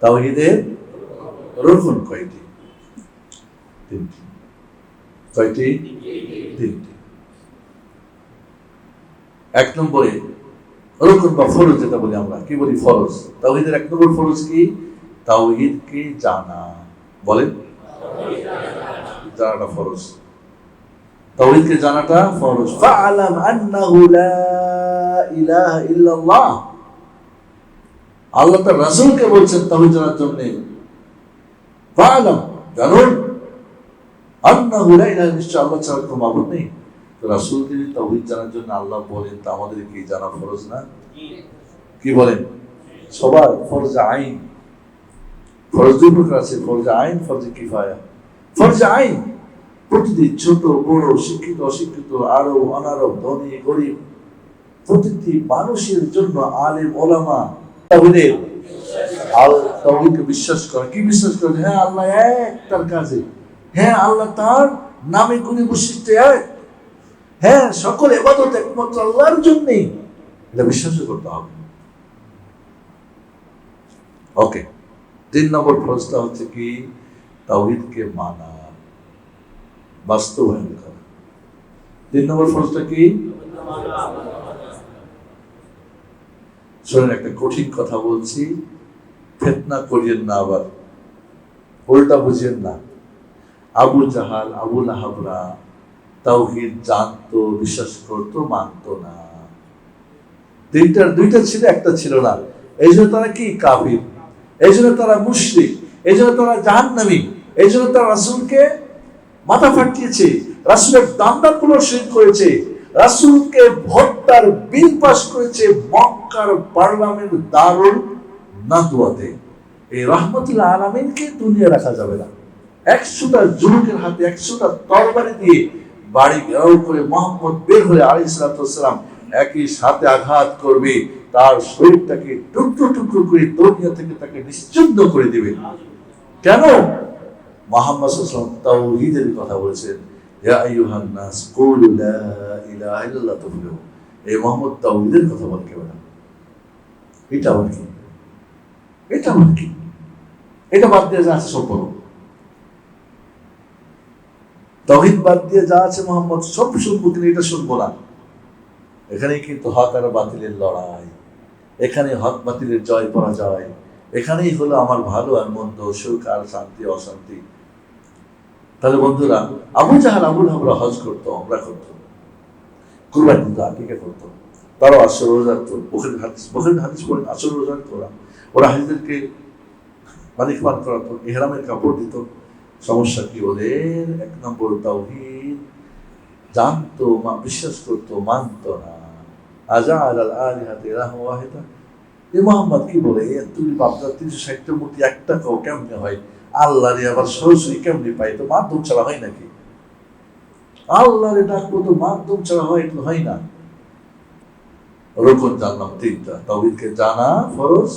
তাওহিদের রকম কয়টি? তিনটি। কয়টি? তিনটি। এক নম্বরে রকম বা ফরজ যেটা বলি আমরা, কি বলি ফরজ? তাওহিদের এক নম্বর ফরজ কি? তাওহিদকে জানা। বলেন। জানাটা ফরজ। তাওহিদকে জানাটা ফরজ। ফাআলাম আন্নাহু লা ইলাহা ইল্লাল্লাহ। আল্লাহ তার রাসূলকে বলছেন তাওহিদ জানার জন্য জানুন ছোট, বড়, শিক্ষিত, অশিক্ষিত আরব অনারব, ধনী, গরিব, প্রতিটি মানুষের জন্য আলেম, ওলামা তাহিদের আল তাহিদকে বিশ্বাস করে। কি বিশ্বাস করে? হ্যাঁ আল্লাহ এক তার কাজে। হ্যাঁ আল্লাহ তার নামে গুণে বৈশিষ্ট্য এক। হ্যাঁ সকল এবাদত একমাত্র আল্লাহর জন্যই। এটা বিশ্বাস করতে হবে। ওকে। তিন নম্বর প্রশ্ন হচ্ছে কি? তাওহিদকে মানা। বাস্তবায়ন করা। তিন নম্বর প্রশ্ন কি? শোনেন, একটা কঠিন কথা বলছি। ফেতনা করিয়েন না আবার। উল্টা বুঝিয়েন না। আবু জাহাল, আবু লাহাবরা তাওহিদ জানতো, বিশ্বাস করতো, মানতো না। তিনটার দুইটা ছিল, একটা ছিল না। এই জন্য তারা কি? কাফির। এই জন্য তারা মুশরিক। এই জন্য তারা জাহান্নামী। এই জন্য তারা রাসূলকে মাথা ফাটিয়েছে। রাসূলের দান্দার পুনর্শীল করেছে। রাসূলকে ভোটটার বিল পাস করেছে মক্কার পার্লামেন্ট দারুল নাদওয়াতে। এই রহমতুল্লাহ আলামিনকে দুনিয়া রাখা যাবে না। একশোটা যুবকের হাতে একশোটা তরবারি দিয়ে বাড়ি ঘেরাও করে মোহাম্মদ বের হয়ে আলী সালাম একই সাথে আঘাত করবে। তার শরীরটাকে টুকরো টুকরো করে দুনিয়া থেকে তাকে নিশ্চিন্ন করে দিবে। কেন? মোহাম্মদ সাল্লাম ঈদের কথা বলেছেন। ইয়া আইয়ুহান নাস কুলু লা ইলাহা ইল্লাল্লাহ তুফলিহু এই মোহাম্মদ তাওহীদের কথা বল কেউ না এটা আবার কি? এটা আবার কি? এটা বাদ দিয়ে যা আছে সব বলো। তহিদ বাদ দিয়ে যা আছে মোহাম্মদ, সব শুনব কিন্তু এটা শুনব না। এখানেই কিন্তু হক আর বাতিলের লড়াই। এখানে হক বাতিলের জয় পরাজয়। এখানেই হলো আমার ভালো আর মন্দ, সুখ আর শান্তি, অশান্তি। তাহলে বন্ধুরা, আবু জাহাল আবুল আমরা হজ করতো, আমরা করতো। কুরবানি দিত, আকিকা করতো। তারাও আসর রোজা রাখতো বখের হাদিস বখের হাদিস পড়ে আসর রোজা রাখতো ওরা। ওরা হাজিদেরকে মালিক মান করাতো, এহরামের কাপড় দিত। সমস্যা কি ওদের? এক নম্বর তাওহীদ। জানতো, মা বিশ্বাস করতো, মানতো না। আজা আল আল হাতে ওয়াহিদা। এ মোহাম্মদ কি বলে? তুমি বাপদার তিনশো ষাটটা মূর্তি একটা কেমনে হয়? আল্লাহ রে আবার সরাসরি কেমনে পাই তো মাধ্যম ছাড়া হয় নাকি? আল্লাহ রে ডাকবো তো মাধ্যম ছাড়া হয়, এগুলো হয় না। রকম জানলাম তিনটা। তাওহিদকে জানা ফরজ,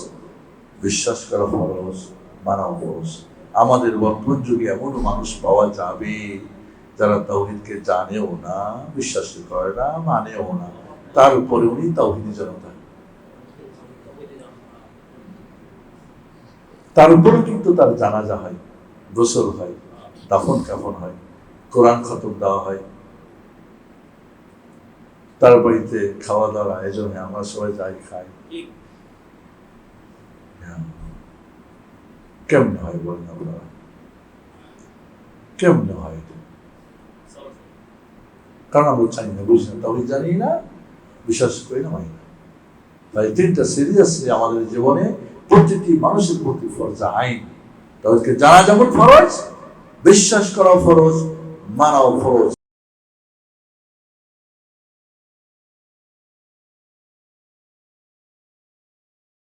বিশ্বাস করা ফরজ মানাও ফরজ। আমাদের বর্তমান যুগে এমন মানুষ পাওয়া যাবে যারা তাওহিদকে জানেও না বিশ্বাস করে না, মানেও না। তার উপরে উনি তাওহিদি জনতা তার উপরে কিন্তু তার জানাজা হয়, গোসল হয়, দাফন কাফন হয়, কোরআন খতম দেওয়া হয়। তার বাড়িতে খাওয়া দাওয়ার আয়োজনে আমরা সবাই যাই, খাই। কেমন হয় বলেন আপনারা? কেমনে হয় এটা? কারণ আমরা জানি না, বুঝি না। তবে জানি না, বিশ্বাস করি না না। তাই তিনটা সিরিয়াসলি আমাদের জীবনে প্রতিটি মানুষের প্রতি ফরজ আইন। তাদেরকে জানা যেমন ফরজ বিশ্বাস করাও ফরজ মানাও ফরজ।